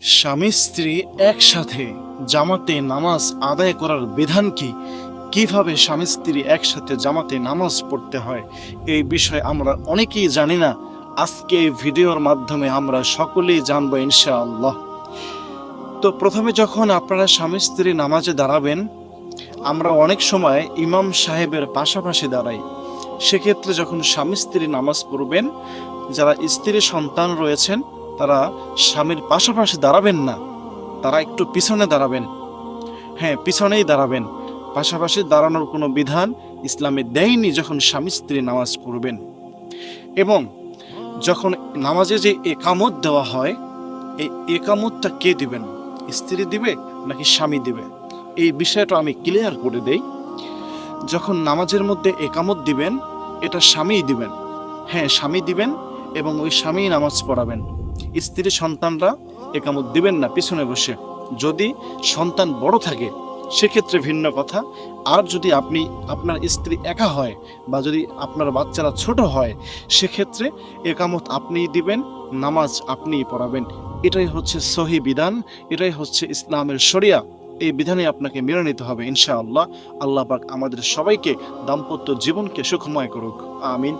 স্বামী স্ত্রী একসাথে জামাতে নামাজ আদায় করার বিধান কি? কীভাবে স্বামী স্ত্রী একসাথে জামাতে নামাজ পড়তে হয়? এই বিষয়ে আমরা অনেকেই জানি না। আজকে এই ভিডিওর মাধ্যমে আমরা সকলেই জানব ইনশাআল্লাহ। তো প্রথমে যখন আপনারা স্বামী স্ত্রী নামাজে দাঁড়াবেন, আমরা অনেক সময় ইমাম সাহেবের পাশাপাশি দাঁড়াই। সেক্ষেত্রে যখন স্বামী স্ত্রী নামাজ পড়বেন, যারা স্ত্রী সন্তান রয়েছেন তারা স্বামীর পাশাপাশি দাঁড়াবেন না। তারা একটু পিছনে দাঁড়াবেন। হ্যাঁ পিছনেই দাঁড়াবেন। পাশাপাশি দাঁড়ানোর কোনো বিধান ইসলামে দেয়নি যখন স্বামী স্ত্রী নামাজ পড়বেন। এবং যখন নামাজে যে একামত দেওয়া হয়, এই একামতটা কে দিবেন? স্ত্রী দিবে নাকি স্বামী দিবে? এই বিষয়টা আমি ক্লিয়ার করে দেই। যখন নামাজের মধ্যে একামত দিবেন, এটা স্বামীই দিবেন। হ্যাঁ স্বামী দিবেন এবং ওই স্বামী নামাজ পড়াবেন। স্ত্রী সন্তানরা একামত দিবেন না, পিছনে বসে। যদি সন্তান বড় থাকে, সেক্ষেত্রে ভিন্ন কথা। আর যদি আপনি আপনার স্ত্রী একা হয় বা যদি আপনার বাচ্চারা ছোট হয়, সেক্ষেত্রে একামত আপনিই দিবেন, নামাজ আপনিই পড়াবেন। এটাই হচ্ছে সহি বিধান, এটাই হচ্ছে ইসলামের শরিয়া। এই বিধানে আপনাকে মেনে নিতে হবে, ইনশাআল্লাহ। আল্লাহ পাক আমাদের সবাইকে দাম্পত্য জীবনকে সুখময় করুক। আমিন।